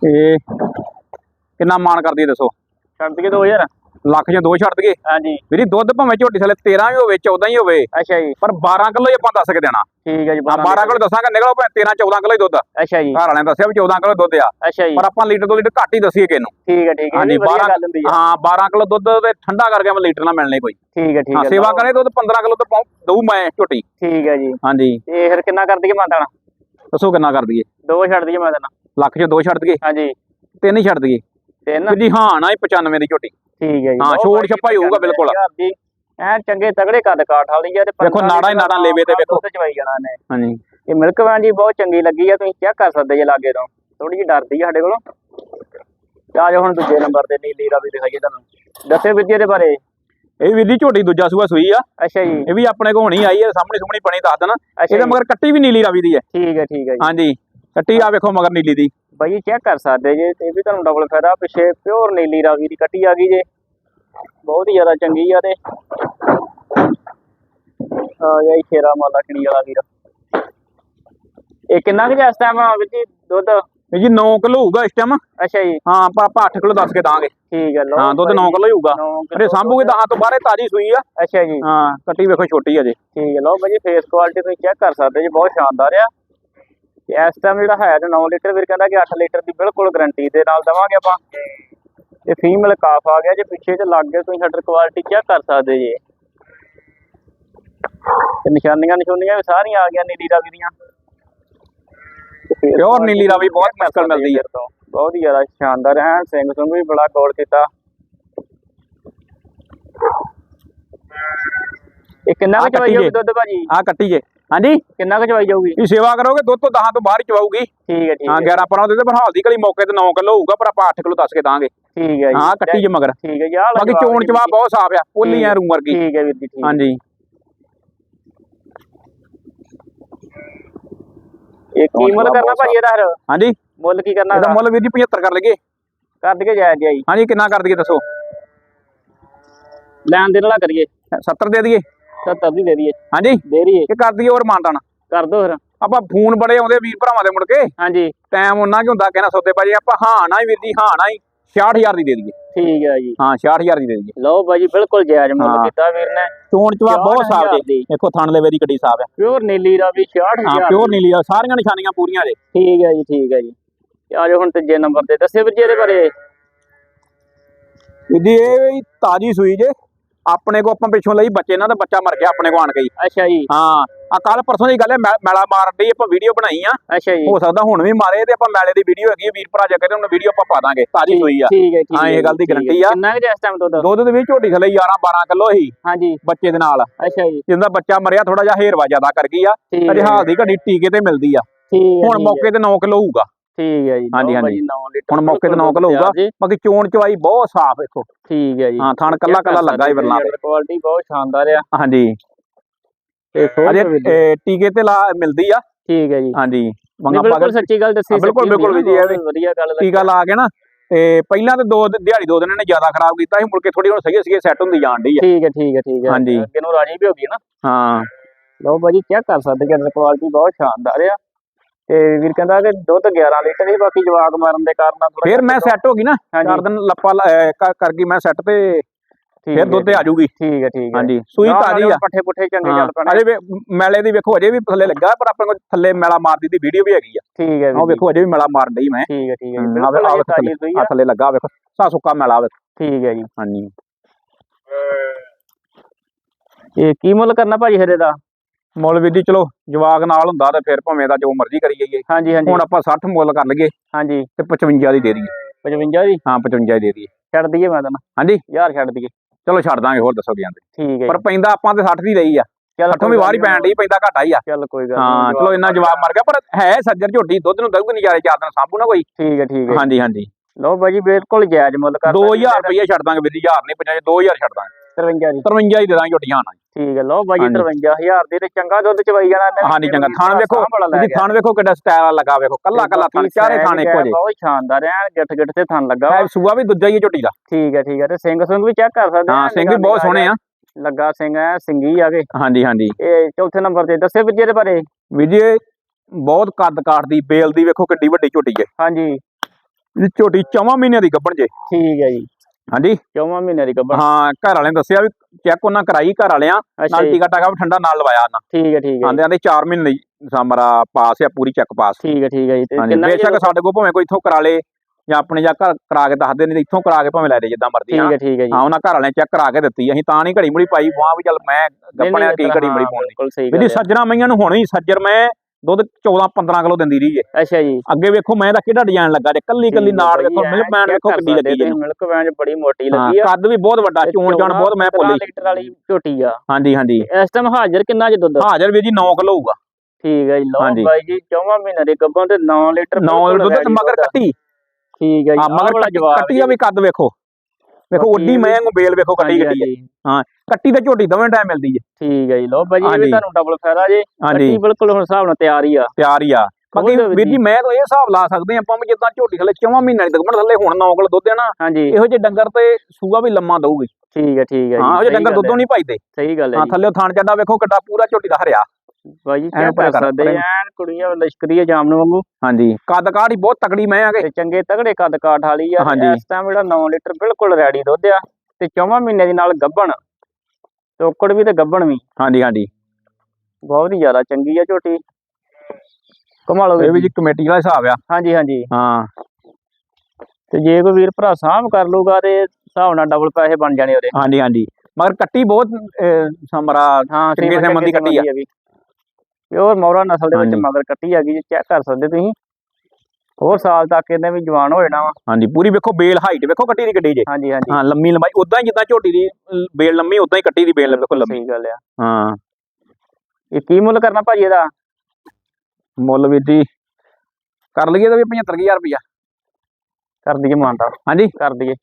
ਇਹ ਕਿੰਨਾ ਮਾਨ ਕਰ ਦਈਏ ਦੱਸੋ?
ਕਰ ਦਈਏ 2000
ਲੱਖ ਜਾਂ ਦੋ ਛੱਡ ਦਈਏ।
ਹਾਂਜੀ।
ਵੀਰ ਦੁੱਧ ਭਾਵੇਂ ਝੋਟੀ ਥੱਲੇ 13 ਵੀ ਹੋਵੇ 14 ਹੀ ਹੋਵੇ
ਅੱਛਾ ਜੀ।
ਪਰ 12 ਕਿਲੋ ਹੀ ਆਪਾਂ ਦੱਸ ਕੇ ਦੇਣਾ।
ਠੀਕ ਹੈ ਜੀ
ਹਾਂ 12 ਕਿਲੋ ਦੱਸਾਂਗੇ ਨਿਕਲੋ ਭਾਵੇਂ 13 14 ਕਿਲੋ ਹੀ ਦੁੱਧ।
ਅੱਛਾ ਜੀ।
ਘਰ ਵਾਲਿਆਂ ਦੱਸਿਆ ਵੀ 14 ਕਿਲੋ ਦੁੱਧ ਆ।
ਅੱਛਾ ਜੀ।
ਪਰ ਆਪਾਂ ਲੀਟਰ ਤੋਂ ਲੀਟਰ ਘੱਟ ਹੀ ਦਸੀਏ ਕਿਸ ਨੂੰ।
ਠੀਕ ਹੈ ਠੀਕ ਹੈ।
ਹਾਂਜੀ,
ਇਹ ਵੀ ਵਧੀਆ
12
ਗੱਲ ਹੁੰਦੀ ਹੈ
ਹਾਂ 12 ਕਿਲੋ ਦੁੱਧ ਤੇ ਠੰਡਾ ਕਰਕੇ ਮੈਂ ਲੀਟਰ ਨਾ ਮਿਲਣੇ ਕੋਈ।
ਠੀਕ ਹੈ ਠੀਕ
ਹਾਂ ਸੇਵਾ। ਕਰੇ ਦੁੱਧ 15 ਕਿਲੋ ਤੇ ਦਊ ਮੈਂ ਝੋਟੀ।
ਠੀਕ ਹੈ ਜੀ।
ਹਾਂਜੀ।
ਤੇ ਫਿਰ ਕਿੰਨਾ ਕਰ ਦਈਏ ਮਾਨਤਾ
ਦੱਸੋ ਕਿੰਨਾ ਕਰ ਦਈਏ।
ਦੋ ਛੱਡ ਦਈਏ ਮਾਨਤਾ
ਲੱਖ ਚ ਦੋ ਛੱਡ ਦਈਏ।
ਹਾਂਜੀ।
ਤਿੰਨ ਹੀ ਛੱਡ ਦਈਏ।
ਤਿੰਨ?
ਜੀ ਹਾਂ ਨਾ ਹੀ 95 ਦੀ ਝੋਟੀ।
ਠੀਕ ਹੈ ਜੀ।
ਹਾਂ, ਛੋੜ
ਜੀ,
ਛੱਪਾ ਹੀ ਹੋਊਗਾ ਬਿਲਕੁਲ।
ਦੀ ਐ ਚੰਗੇ ਤਗੜੇ ਕੱਦ ਕਾਠ ਵਾਲੀ ਆ ਤੇ 15
ਨਾੜਾਂ ਹੀ ਨਾੜਾਂ ਲੇਵੇ ਤੇ
ਦਾ
ਵੇਖੋ।
ਚਵਾਈ ਜਾਣਾ ਨੇ
ਹਾਂਜੀ।
ਇਹ ਮਿਲਕ ਵੈਨ ਜੀ ਬਹੁਤ ਚੰਗੀ ਲੱਗੀ ਆ ਤੁਸੀਂ ਚੈੱਕ ਕਰ ਸਕਦੇ ਜੇ ਲਾਗੇ ਤੋਂ। ਥੋੜੀ ਜਿਹੀ ਡਰਦੀ ਆ ਸਾਡੇ ਕੋਲੋਂ। ਤੇ ਆ ਜਾਓ ਹੁਣ ਦੂਜੇ ਨੰਬਰ ਤੇ ਨੀਲੀ ਰਾਵੀ ਦਿਖਾਈਏ ਤੁਹਾਨੂੰ। ਦੱਸਿਓ ਵਿੱਦੀ ਦੇ ਬਾਰੇ।
ਇਹ ਵੀਰ ਜੀ ਝੋਟੀ ਦੂਜਾ ਸੂਆ ਸੂਈ ਆ।
ਅੱਛਾ ਜੀ।
ਇਹ ਵੀ ਆਪਣੇ ਕੋਲ ਹੋਣੀ ਆਈ ਹੈ ਸਾਹਮਣੇ ਸੁਮਣੀ ਬਣੀ ਦੱਸ ਦੇਣਾ। ਇਹਦੇ
ਜੀ।
ਮਗਰ ਕੱਟੀ ਵੀ ਨੀਲੀ ਰਾਵੀ ਦੀ ਹੈ।
ਠੀਕ ਹੈ ਠੀਕ ਹੈ ਜੀ।
ਹਾਂਜੀ। ਕੱਟੀ ਆ ਵੇਖੋ ਮਗਰ ਨੀਲੀ ਦੀ।
ਬਾਈ ਚੈੱਕ ਕਰ ਸਕਦੇ ਜੇ ਤੇ ਇਹ ਵੀ ਤੁਹਾਨੂੰ ਡਬਲ ਫਾਇਦਾ ਪਿੱਛੇ ਪਿਓਰ ਨੀਲੀ ਰਾਵੀ ਦੀ ਕੱਟੀ ਆ ਗਈ ਜੇ। ਬਹੁਤ ਹੀ ਜ਼ਿਆਦਾ ਚੰਗੀ ਆ ਤੇ। ਆ ਗਿਆ ਜੀ ਸ਼ੇਰਾ ਮਾਲਾ ਕਿਣੀ ਵਾਲਾ ਵੀਰ। ਇਹ ਕਿੰਨਾ ਕੁ ਇਸ ਟਾਈਮ ਵਿੱਚ ਜੀ ਦੁੱਧ?
ਜੀ 9 ਕਿਲੋ ਹੋਊਗਾ ਇਸ ਟਾਈਮ
ਅੱਛਾ ਜੀ।
ਹਾਂ ਪਰ ਆਪਾਂ 8 ਕਿਲੋ ਦੱਸ ਕੇ ਦਾਂਗੇ।
ਠੀਕ ਹੈ ਲਓ
ਹਾਂ ਦੁੱਧ 9 ਕਿਲੋ ਹੀ ਹੋਊਗਾ। ਅਰੇ ਸਾਂਭੂਗੇ ਦਹਾਂ ਤੋਂ ਬਾਹਰੇ ਤਾਜੀ ਸੂਈ ਆ।
ਅੱਛਾ ਜੀ।
ਹਾਂ ਕੱਟੀ ਵੇਖੋ ਛੋਟੀ ਆ ਜੇ।
ਠੀਕ ਹੈ ਲਓ ਬਾਈ ਫੇਸ ਕੁਆਲਿਟੀ ਤੁਸੀਂ ਚੈੱਕ ਕਰ ਸਕਦੇ ਜੀ ਬਹੁਤ ਸ਼ਾਨਦਾਰ ਆ। ਤੇ ਇਸ ਟਾਈਮ ਜਿਹੜਾ ਹੈ ਤੇ 9 ਲੀਟਰ ਵੀਰ ਕਹਿੰਦਾ ਕਿ 8 ਲੀਟਰ ਦੀ ਬਿਲਕੁਲ ਗਾਰੰਟੀ ਦੇ ਨਾਲ ਦਵਾਂਗੇ ਆਪਾਂ। ਤੇ ਫੀਮੇਲ ਕਾਫ ਆ ਗਿਆ ਜੇ ਪਿੱਛੇ ਤੇ ਲੱਗ ਗਿਆ ਤੁਸੀਂ ਸ਼ਟਰ ਕੁਆਲਿਟੀ ਚੈੱਕ ਕਰ ਸਕਦੇ ਜੀ। ਤੇ ਨਿਸ਼ਾਨੀਆਂ ਨਿਸ਼ਾਨੀਆਂ ਵੀ ਸਾਰੀਆਂ ਆ ਗਈਆਂ ਨੀਲੀ ਰਾਵੀ ਦੀਆਂ। quality
ਨੀਲੀ ਰਾਵੀ ਬਹੁਤ ਮੁਸ਼ਕਲ ਮਿਲਦੀ ਹੈ।
ਬਹੁਤ ਹੀ ਜ਼ਿਆਦਾ ਸ਼ਾਨਦਾਰ ਹੈ। ਸਿੰਘ ਸੁੰਗ ਵੀ ਬੜਾ ਗੌਰ ਕੀਤਾ। ਇਹ ਕਿੰਨਾ ਵਿੱਚ
ਜੇ।
ਦੁੱਧ ਭਾਜੀ?
ਆ ਕੱਟੀ ਜੇ। ਹਾਂਜੀ?
ਕਿੰਨਾ ਕੁ ਚਵਾਈ ਜਾਊਗੀ?
ਇਹ ਸੇਵਾ ਕਰੋਗੇ ਦੁੱਧ ਤੋਂ 10 ਤੋਂ ਬਾਹਰ ਹੀ ਚਵਾਊਗੀ।
ਠੀਕ ਹੈ ਠੀਕ
ਹਾਂ
ਹੈ।
11 15 ਦੇ ਤੇ ਪਰ ਹਾਲ ਦੀ ਕਲੀ ਮੌਕੇ ਤੇ 9 ਕਿਲੋ ਹੋਊਗਾ ਪਰ ਆਪਾਂ 8 ਕਿਲੋ ਦੱਸ ਕੇ ਦਾਂਗੇ।
ਠੀਕ ਹੈ ਜੀ।
ਹਾਂ ਕੱਟੀ ਜੇ ਮਗਰ।
ਠੀਕ ਹੈ ਜੀ ਆਹ
ਬਾਕੀ ਚੋਣ ਚਵਾ ਬਹੁਤ ਸਾਫ਼ ਆ ਪੋਲੀ ਐ ਰੂਮ ਵਰਗੀ।
ਠੀਕ ਹੈ ਵੀਰ ਜੀ ਠੀਕ
ਹਾਂਜੀ।
ਇਹ ਕੀ ਮੁੱਲ ਕਰਨਾ ਭਾਜੀ ਇਹਦਾ ਫਿਰ
ਹਾਂਜੀ?
ਮੁੱਲ ਕੀ ਕਰਨਾ
ਇਹਦਾ ਮੁੱਲ ਵੀਰ ਜੀ 75 ਕਰ ਲਈਏ।
ਕਰ ਦਈਏ ਜਾਇਜ਼ ਜਾਈ
ਹਾਂਜੀ ਕਿੰਨਾ ਕਰ ਦਈਏ ਦੱਸੋ?
ਲੈਣ ਦੇਣ ਵਾਲਾ ਕਰੀਏ।
70 ਦੇ ਦਈਏ।
70 ਦੀ ਦੇ ਦਈਏ।
ਹਾਂਜੀ?
ਦੇ ਦਈਏ।
ਇਹ ਕਰ ਦਈਏ ਹੋਰ ਮਾਨਤਾਨ
ਕਰ ਦੋ ਫਿਰ।
ਆਪਾਂ ਫੋਨ ਬੜੇ ਆਉਂਦੇ ਵੀਰ ਭਰਾਵਾਂ ਦੇ ਮੁੜ ਕੇ।
ਹਾਂਜੀ।
ਟਾਈਮ ਉਹਨਾਂ ਕੀ ਹੁੰਦਾ ਕਹਿਣਾ ਸੌਦੇ ਬਾਜੀ ਆਪਾਂ ਹਾਂ ਨਾ ਹੀ ਵੀਰ ਜੀ ਹਾਂ ਨਾ ਹੀ। 66000 ਦੀ ਦੇ ਦਈਏ।
ਠੀਕ ਹੈ ਜੀ।
ਹਾਂ 66000 ਦੀ ਦੇ ਦਈਏ।
ਲਓ ਭਾਜੀ ਬਿਲਕੁਲ ਜਾਇਜ਼ ਮੁੱਲ
ਹਾਂ।
ਕੀਤਾ ਵੀਰ ਨੇ।
ਚੋਣ ਚਵਾ ਬਹੁਤ ਸਾਫ਼
6000
ਜੀ। ਦੇਖੋ ਥਣ ਲੈਵੇ ਦੀ ਗੱਡੀ ਸਾਫ਼ ਆ।
ਪਿਓਰ ਨੀਲੀ ਦਾ ਵੀ 66000
ਹਾਂ ਪਿਓਰ ਨੀਲੀ ਆ ਸਾਰੀਆਂ ਨਿਸ਼ਾਨੀਆਂ ਪੂਰੀਆਂ ਜੇ।
ਠੀਕ ਹੈ ਜੀ ਠੀਕ ਹੈ ਜੀ। ਤੇ ਆ ਜਾਓ ਹੁਣ ਤੀਜੇ ਨੰਬਰ ਤੇ। ਦੱਸਿਓ ਵੀਰ ਜੀ ਇਹਦੇ ਬਾਰੇ।
ਜੀ ਇਹ ਤਾਜੀ ਸੂਈ ਜੇ। ਆਪਣੇ ਕੋ ਆਪਾਂ ਪਿੱਛੋਂ ਲਈ ਬੱਚੇ ਨਾਲ ਤਾਂ ਬੱਚਾ ਮਰ ਗਿਆ ਆਪਣੇ ਕੋ ਆਣ ਕੇ ਹੀ।
ਅੱਛਾ ਜੀ।
ਹਾਂ ਆ ਕੱਲ ਪਰਸੋਂ ਦੀ ਗੱਲ ਹੈ ਮੈਲਾ ਮਾਰਨ ਦੀ ਆਪਾਂ ਵੀਡੀਓ ਬਣਾਈ ਆ।
ਅੱਛਾ ਜੀ।
ਹੋ ਸਕਦਾ ਹੁਣ ਵੀ ਮਾਰੇ ਤੇ ਆਪਾਂ ਮੈਲੇ ਦੀ ਵੀਡੀਓ ਹੈਗੀ ਵੀਰ ਭਰਾ ਜਾ ਕੇ ਤੇ ਉਹਨੂੰ ਵੀਡੀਓ ਆਪਾਂ ਪਾ ਦਾਂਗੇ ਤਾਜੀ ਸੂਈ ਆ।
ਠੀਕ ਹੈ
ਹਾਂ, ਇਹ ਗੱਲ ਦੀ guarantee ਆ।
ਕਿੰਨਾ ਕਿ ਇਸ ਟਾਈਮ ਦੁੱਧ?
ਦੁੱਧ ਦੇ ਵਿੱਚ ਝੋਟੀ ਥੱਲੇ 11 12 ਕਿਲੋ ਹੀ
ਹਾਂਜੀ।
ਬੱਚੇ ਦੇ ਨਾਲ।
ਅੱਛਾ ਜੀ।
ਜਿੰਦਾ ਬੱਚਾ ਮਰਿਆ ਥੋੜਾ ਜਿਹਾ ਹੇਰਵਾ ਜ਼ਿਆਦਾ ਕਰ ਗਈ ਆ। ਅਜੇ ਹਾਲ ਦੀ ਘੜੀ ਟੀਕੇ ਤੇ ਮਿਲਦੀ ਆ। ਹੁਣ ਮੌਕੇ ਤੇ 9 ਕਿਲੋ ਹੋਊਗਾ।
ਠੀਕ ਹੈ ਜੀ
ਹਾਂਜੀ, ਹਾਂਜੀ।
ਨੌ ਲੀਟਰ
ਹੁਣ ਮੌਕੇ ਤੇ ਨੌ ਕਿਲੋ ਹੋਊਗਾ। ਬਾਕੀ ਚੋਣ ਚਵਾਈ ਬਹੁਤ ਸਾਫ਼ ਵੇਖੋ
ਠੀਕ ਹੈ ਜੀ।
ਹਾਂ ਥਣ ਕੱਲਾ ਕੱਲਾ ਲੱਗਾ ਹੀ ਵਰਨਾ
ਕੁਆਲਿਟੀ ਬਹੁਤ ਸ਼ਾਨਦਾਰ ਆ।
ਹਾਂਜੀ। ਅਜੇ ਟੀਕੇ ਤੇ ਲਾ ਮਿਲਦੀ ਆ।
ਠੀਕ ਹੈ ਜੀ।
ਹਾਂਜੀ। ਮੰਗਾ
ਬਿਲਕੁਲ ਸੱਚੀ ਗੱਲ ਦੱਸੀ
ਬਿਲਕੁਲ, ਬਿਲਕੁਲ ਜੀ,
ਨਾ, ਬਹੁਤ ਵਧੀਆ ਗੱਲ
ਟੀਕਾ ਲਾ ਕੇ ਨਾ ਤੇ ਪਹਿਲਾਂ ਤੇ ਦੋ ਦਿ- ਦਿਹਾੜੀ ਦੋ ਦਿਨ ਇਹਨੇ ਜ਼ਿਆਦਾ ਖਰਾਬ ਕੀਤਾ ਸੀ ਮੁੜ ਕੇ ਥੋੜੀ ਹੁਣ ਸਹੀ ਸਹੀ ਸੈੱਟ ਹੁੰਦੀ ਜਾਣ ਡਈ ਆ।
ਠੀਕ ਹੈ ਠੀਕ ਹੈ ਠੀਕ ਹੈ।
ਹਾਂਜੀ।
ਅੱਗੇ ਨੂੰ ਰਾਜੀ ਵੀ ਹੋ ਗਈ ਨਾ।
ਹਾਂ।
ਲਓ ਭਾਜੀ ਚੈੱਕ ਕਰ ਸਕਦੇ ਕਿ ਕੁਆਲਿਟੀ ਬਹੁਤ ਸ਼ਾਨਦਾਰ ਆ। ਤੇ ਵੀਰ ਕਹਿੰਦਾ ਕਿ ਦੁੱਧ 11 ਲੀਟਰ ਹੀ ਬਾਕੀ ਜਵਾਕ ਮਾਰਨ ਦੇ ਕਾਰਨ
ਫਿਰ ਮੈਂ ਸੈੱਟ ਹੋ ਗਈ ਨਾ ਚਾਰ ਦਿਨ ਲੱਪਾ ਕਰ- ਗਈ ਮੈਂ ਸੈੱਟ ਤੇ ਫਿਰ ਦੁੱਧ ਤੇ ਆ ਜਾਊਗੀ
ਠੀਕ ਹੈ ਠੀਕ ਹੈ।
ਹਾਂਜੀ ਸੂਈ ਤਾਜੀ ਆ।
ਪੱਠੇ ਪੁੱਠੇ ਚੰਗੇ ਚੱਲ ਪੈਣੇ।
ਅਜੇ ਮੈਲੇ ਦੀ ਵੇਖੋ ਅਜੇ ਵੀ ਥੱਲੇ ਲੱਗਾ ਪਰ ਆਪਣੇ ਕੋਲ ਥੱਲੇ ਮੈਲਾ ਮਾਰਦੀ ਦੀ ਵੀਡੀਓ ਵੀ ਹੈਗੀ ਆ।
ਠੀਕ ਹੈ
ਉਹ ਵੇਖੋ ਅਜੇ ਵੀ ਮੈਲਾ ਮਾਰਨ ਡਈ ਮੈਂ।
ਠੀਕ ਹੈ ਠੀਕ ਹੈ ਬਿਲਕੁਲ
ਵੇਖੋ ਆ।
ਆ
ਥੱਲੇ ਲੱਗਾ ਵੇਖੋ। ਸਾ ਸੁੱਕਾ ਮੈਲਾ ਵੇਖੋ।
ਠੀਕ ਹੈ ਜੀ।
ਹਾਂਜੀ।
ਇਹ ਕੀ ਮੁੱਲ ਕਰਨਾ ਭਾਜੀ ਹਰੇ ਦਾ?
ਮੁੱਲ ਵੀ ਦੀ ਚਲੋ ਜਵਾਕ ਨਾਲ ਹੁੰਦਾ ਤੇ ਫਿਰ ਭਾਵੇਂ ਦਾ ਜੋ ਮਰਜ਼ੀ ਕਰੀ ਜਾਈਏ।
ਹਾਂਜੀ ਹਾਂਜੀ।
ਹੁਣ ਆਪਾਂ 60 ਮੁੱਲ ਕਰ ਲਈਏ
ਹਾਂਜੀ।
ਤੇ 55 ਦੀ ਦੇ ਦਈਏ।
55 ਦੀ?
ਹਾਂ 55 ਦੀ ਦੇ ਦਈਏ।
ਛੱਡ ਦਈਏ ਮੈਂ ਤੈਨੂੰ
ਹਾਂਜੀ।
ਯਾਰ ਛੱਡ ਦਈਏ।
ਚਲੋ ਛੱਡ ਦਾਂਗੇ ਹੋਰ ਦੱਸੋ ਜਾਂਦੇ
ਠੀਕ ਹੈ
ਪਰ ਪੈਂਦਾ ਆਪਾਂ ਤੇ 60 ਦੀ ਲਈ ਆ।
ਚੱਲ
ਅੱਠੋਂ ਵੀ ਵਾਰ ਹੀ ਪੈਣ ਡਈ ਪੈਂਦਾ ਘਾਟਾ ਹੀ ਆ।
ਚੱਲ ਕੋਈ ਗੱਲ
ਹਾਂ ਚਲੋ ਇੰਨਾ ਜਵਾਬ ਮਰ ਗਿਆ ਪਰ ਹੈ ਸੱਜਰ ਝੋਟੀ ਦੁੱਧ ਨੂੰ ਦਊਗੀ ਨਜ਼ਾਰੇ ਚਾਰ ਦਿਨ ਸਾਂਭੂ ਨਾ ਕੋਈ।
ਠੀਕ ਹੈ ਠੀਕ ਹੈ।
ਹਾਂਜੀ ਹਾਂਜੀ।
ਲਓ ਭਾਜੀ ਬਿਲਕੁਲ ਜਾਇਜ਼ ਮੁੱਲ ਕਰ
2000 ਰੁਪਏ ਛੱਡ ਦਾਂਗੇ ਵੀਰ ਜੀ 1000 ਨਹੀਂ 50 2000 ਛੱਡ ਦਾਂਗੇ।
53 ਦੀ
53 ਹੀ ਦੇ ਦਾਂਗੇ ਝੋਟੀਆਂ ਨਾਲ
ਠੀਕ ਹੈ ਲਓ
ਹਾਂਜੀ।
53000 ਦੀ ਤੇ ਚੰਗਾ ਦੁੱਧ ਚਵਾਈ ਜਾਣਾ ਇਹਨੇ।
ਹਾਂਜੀ ਚੰਗਾ। ਥਾਣ ਵੇਖੋ
ਬੜਾ ਲੈ
ਜੀ ਥਾਣ ਵੇਖੋ ਕਿੱਡਾ ਸਟਾਈਲ ਲੱਗਾ ਵੇਖੋ। ਕੱਲਾ ਕੱਲਾ ਥਾਣ ਚਾਰੇ ਥਾਣ ਇੱਕੋ ਜੇ
ਬਹੁਤ ਸ਼ਾਨਦਾਰ ਹੈ ਗਿੱਠ ਗਿੱਠ ਤੇ ਥਣ ਲੱਗਾ ਵਾ।
ਹੈ ਸੂਆ ਵੀ ਦੂਜਾ ਹੀ ਹੈ ਝੋਟੀ ਦਾ।
ਠੀਕ ਹੈ ਠੀਕ ਹੈ ਤੇ ਸਿੰਘ ਸਿੰਘ ਵੀ ਚੈੱਕ ਕਰ ਸਕਦੇ
ਹਾਂ ਸਿੰਘ ਵੀ ਬਹੁਤ ਸੋਹਣੇ ਆ।
ਲੱਗਾ ਸਿੰਘ ਆ ਗਏ
ਹਾਂਜੀ ਹਾਂਜੀ।
ਇਹ ਚੌਥੇ ਨੰਬਰ ਤੇ ਦੱਸੇ ਜੀ ਬਾਰੇ?
ਜੀ ਇਹ ਬਹੁਤ ਕੱਦ ਕਾਠ ਦੀ ਬੇਲ ਦੀ ਵੇਖੋ ਕਿੱਡੀ ਵੱਡੀ ਝੋਟੀ ਹੈ।
ਹਾਂਜੀ।
ਇਹ ਝੋਟੀ ਚੌਵਾਂ ਮਹੀਨਿਆਂ ਦੀ ਗੱਭਣ ਜੇ।
ਠੀਕ ਹੈ ਜੀ।
ਹਾਂਜੀ?
ਚੌਵਾਂ ਮਹੀਨੇ ਦੀ ਗੱਭਣ
ਹਾਂ ਘਰ ਵਾਲਿਆਂ ਨੇ ਦੱਸਿਆ ਵੀ ਚੈੱਕ ਉਹਨਾਂ ਕਰਾਈ ਘਰ ਵਾਲਿਆਂ ਨਾਲ ਟੀਕਾ ਟਾਕਾ ਵੀ ਠੰਡਾ ਨਾਲ ਲਵਾਇਆ ਉਹਨਾਂ।
ਠੀਕ ਹੈ ਠੀਕ ਹੈ।
ਆਂਦੇ ਆਂਦੇ 4 ਮਹੀਨੇ ਸਾਮਰਾ ਪਾਸ ਆ ਪੂਰੀ ਚੈੱਕ ਪਾਸ।
ਠੀਕ ਹੈ ਠੀਕ ਹੈ ਜੀ।
ਬੇਸ਼ੱਕ ਸਾਡੇ ਕੋਲ ਭਾਵੇਂ ਕੋਈ ਇੱਥੋਂ ਕਰਾ ਲੇ ਜਾਂ ਆਪਣੇ ਜਾਂ ਘਰ ਕਰਾ ਕੇ ਦੱਸਦੇ ਨਹੀਂ ਤੇ ਇੱਥੋਂ ਕਰਾ ਕੇ ਭਾਵੇਂ ਲੈ ਲੈ ਜਿੱਦਾਂ ਮਰਜ਼ੀ
ਠੀਕ
ਹਾਂ।
ਠੀਕ ਹੈ ਜੀ।
ਹਾਂ ਉਹਨਾਂ ਘਰ ਵਾਲਿਆਂ ਚੈੱਕ ਕਰਾ ਕੇ ਦਿੱਤੀ ਅਸੀਂ ਤਾਂ ਨਹੀਂ ਘੜੀ ਮੁੜੀ ਪਾਈ ਵਾਹ ਵੀ ਚੱਲ ਮੈਂ ਗੱਪਣਿਆ ਕੀ ਘੜੀ ਮੁੜੀ ਪਾਉਣੀ।
ਬਿਲਕੁਲ ਸਹੀ
ਵੀ ਸੱਜਣਾ ਮਈਆਂ ਨੂੰ ਹੁਣ ਹੀ ਸੱਜਰ ਮੈਂ ਦੁੱਧ 14 15 ਕਿਲੋ ਦਿੰਦੀ ਰਹੀ ਏ।
ਹੈ। ਅੱਛਾ ਜੀ।
ਅੱਗੇ ਵੇਖੋ ਮੈਂ ਦਾ ਕਿਹੜਾ ਡਿਜ਼ਾਈਨ ਲੱਗਾ ਜੇ ਕੱਲੀ ਕੱਲੀ
ਹੈ
ਨਾੜ ਵੇਖੋ ਮਿਲ
ਐਂ
ਪੈਣ
check
ਵੇਖੋ ਕਿੱਡੀ ਲੱਗੀ
ਤੁਸੀਂ, ਮਿਲਕ ਵੈਨ ਬੜੀ ਮੋਟੀ
ਹਾਂ
ਲੱਗੀ ਆ।
ਕੱਦ ਵੀ ਬਹੁਤ ਵੱਡਾ
ਤੇ
ਚੋਣ ਜਾਣ ਬਹੁਤ ਮੈਂ
14
ਭੁੱਲੀ
ਲੀਟਰ ਵਾਲੀ ਝੋਟੀ ਆ।
ਹਾਂਜੀ ਹਾਂਜੀ।
ਇਸ ਟਾਈਮ ਹਾਜ਼ਰ ਕਿੰਨਾ ਜੀ ਦੁੱਧ?
ਹਾਜ਼ਰ ਵੀ ਜੀ 9 ਕਿਲੋ ਹੋਊਗਾ।
ਠੀਕ ਹੈ ਜੀ ਲਓ। ਬਾਈ ਜੀ ਚੌਵਾਂ ਮਹੀਨੇ ਦੇ ਗੱਭੋਂ ਤੇ 9 ਲੀਟਰ
9
ਬਿਲਕੁਲ
ਦੁੱਧ ਤੇ ਮਗਰ
ਆ।
ਕੱਟੀ।
ਠੀਕ ਹੈ ਜੀ
ਹਾਂ
ਆਹ
ਮਗਰ ਕੱਟੀ- ਦਾ ਵੀ ਕੱਦ ਵੇਖੋ। ਵੇਖੋ ਉੱਡੀ ਮੈਂ ਨੂੰ ਬੇਲ ਵੇਖੋ ਕੱਟੀ ਕੱਟੀ ਹੈ
ਹਾਂਜੀ,
ਕੱਟੀ ਤੇ ਝੋਟੀ ਦੋਵੇਂ ਟਾਈਮ ਮਿਲਦੀ ਹੈ
ਠੀਕ ਹੈ ਜੀ ਲਓ ਬਾਈ ਜੀ ਇਹ। ਤੁਹਾਨੂੰ ਡਬਲ ਫਾਇਦਾ ਜੀ। ਕੱਟੀ ਬਿਲਕੁਲ ਹੁਣ ਹਿਸਾਬ ਨਾਲ ਤਿਆਰ ਹੀ ਆ।
ਤਿਆਰ ਹੀ ਆ। ਬਾਕੀ ਵੀਰ ਜੀ ਮੈਂ ਤਾਂ ਇਹ ਹਿਸਾਬ ਲਾ ਸਕਦੇ ਆਪਾਂ ਵੀ ਜਿੱਦਾਂ ਝੋਟੀ ਥੱਲੇ 4 ਮਹੀਨਿਆਂ ਦੀ ਤਕਮਣ ਥੱਲੇ ਹੁਣ 9 ਕਿਲੋ ਦੁੱਧ ਹੈ ਨਾ
ਹਾਂਜੀ।
ਇਹੋ ਜਿਹੇ ਡੰਗਰ ਤੇ ਸੂਆ ਵੀ ਲੰਮਾ ਦਊਗੀ।
ਠੀਕ ਹੈ ਠੀਕ ਹੈ
ਹਾਂ ਉਹ ਜਿਹੇ ਡੰਗਰ ਦੁੱਧੋਂ
ਹੈ,
ਨਹੀਂ ਪਾਈਦੇ
ਸਹੀ ਗੱਲ ਹੈ
ਹਾਂ ਥੱਲੇ ਥਾਣ ਚੱਡਾ ਵੇਖੋ ਕਿੱਡਾ ਪੂਰਾ ਝੋਟੀ ਦਾ ਹਰਿਆ।
ਬਾਈ ਜੀ
ਐਂ
ਚੈੱਕ
ਪਰੇ
ਕਰ
ਕਰ,
ਸਕਦੇ
ਪਰੇ।
ਐਨ ਕੁੜੀਆਂ ਲਸ਼ਕਰੀ ਆ ਜਾਮਨ ਵਾਂਗੂ।
ਹਾਂਜੀ। ਕੱਦ ਕਾਠ ਹੀ ਬਹੁਤ ਤਕੜੀ ਮੈਂ ਆਗੇ
ਤੇ ਚੰਗੇ ਤਗੜੇ ਕੱਦ ਕਾਠ ਵਾਲੀ ਆ।
ਹਾਂਜੀ।
ਇਸ ਟਾਈਮ ਜਿਹੜਾ 9 ਲੀਟਰ ਬਿਲਕੁਲ ਰੈਡੀ ਦੁੱਧ ਆ ਤੇ ਚੌਵਾਂ ਮਹੀਨੇ ਦੀ ਨਾਲ ਗੱਭਣ ਟੋਕੜ ਵੀ ਤੇ ਗੱਭਣ ਵੀ।
ਹਾਂਜੀ ਹਾਂਜੀ।
ਬਹੁਤ ਹੀ ਜ਼ਿਆਦਾ ਚੰਗੀ ਆ ਝੋਟੀ। ਕਮਾਲ
ਇਹ ਵੀ ਜੀ। ਕਮੇਟੀ ਦਾ ਹਿਸਾਬ ਆ।
ਹਾਂਜੀ ਹਾਂਜੀ।
ਹਾਂ।
ਤੇ ਜੇ ਕੋਈ ਵੀਰ ਭਰਾ ਸਾਂਭ ਕਰ ਲੂਗਾ ਤੇ ਹਿਸਾਬ ਨਾਲ ਡਬਲ ਪੈਸੇ ਬਣ ਜਾਣੇ ਉਹਦੇ।
ਹਾਂਜੀ ਹਾਂਜੀ। ਮਗਰ ਕੱਟੀ ਬਹੁਤ ਅਹ, ਸਮਰਾ
ਹਾਂ
ਚੰਗੇ
ਸੀਮਾ
ਕੱਟੀ ਆ।
ਵੀ। ਪਿਓਰ ਮੌਰਾ ਨਸਲ ਦੇ ਵਿੱਚ
ਹਾਂਜੀ।
ਮਗਰ ਕੱਟੀ ਹੈਗੀ ਜੇ ਚੈੱਕ ਕਰ ਸਕਦੇ ਤੁਸੀਂ। ਹੋਰ ਸਾਲ ਤੱਕ ਇਹਨੇ ਵੀ ਜਵਾਨ ਹੋ ਜਾਣਾ ਵਾ।
ਹਾਂਜੀ ਪੂਰੀ ਵੇਖੋ ਬੇਲ ਹਾਈਟ ਵੇਖੋ ਕੱਟੀ ਦੀ ਗੱਡੀ ਜੇ।
ਹਾਂਜੀ ਹਾਂਜੀ।
ਹਾਂ ਲੰਮੀ ਲੰਬਾਈ ਉਦਾਂ ਹੀ ਜਿੱਦਾਂ ਝੋਟੀ ਦੀ ਅਹ, ਬੇਲ ਲੰਮੀ ਉਦਾਂ ਹੀ ਕੱਟੀ ਦੀ ਬੇਲ ਵੇਖੋ ਲੰਮੀ।
ਸਹੀ ਗੱਲ ਆ।
ਹਾਂ।
ਇਹ ਕੀ ਮੁੱਲ ਕਰਨਾ ਭਾਜੀ ਇਹਦਾ?
ਮੁੱਲ ਵੀਰ ਜੀ ਕਰ ਲਈਏ ਤਾਂ ਵੀ 75000 ਰੁਪਇਆ
ਕਰ ਦਈਏ ਮਾਨਤਾ।
ਹਾਂਜੀ।
ਕਰ ਦਈਏ।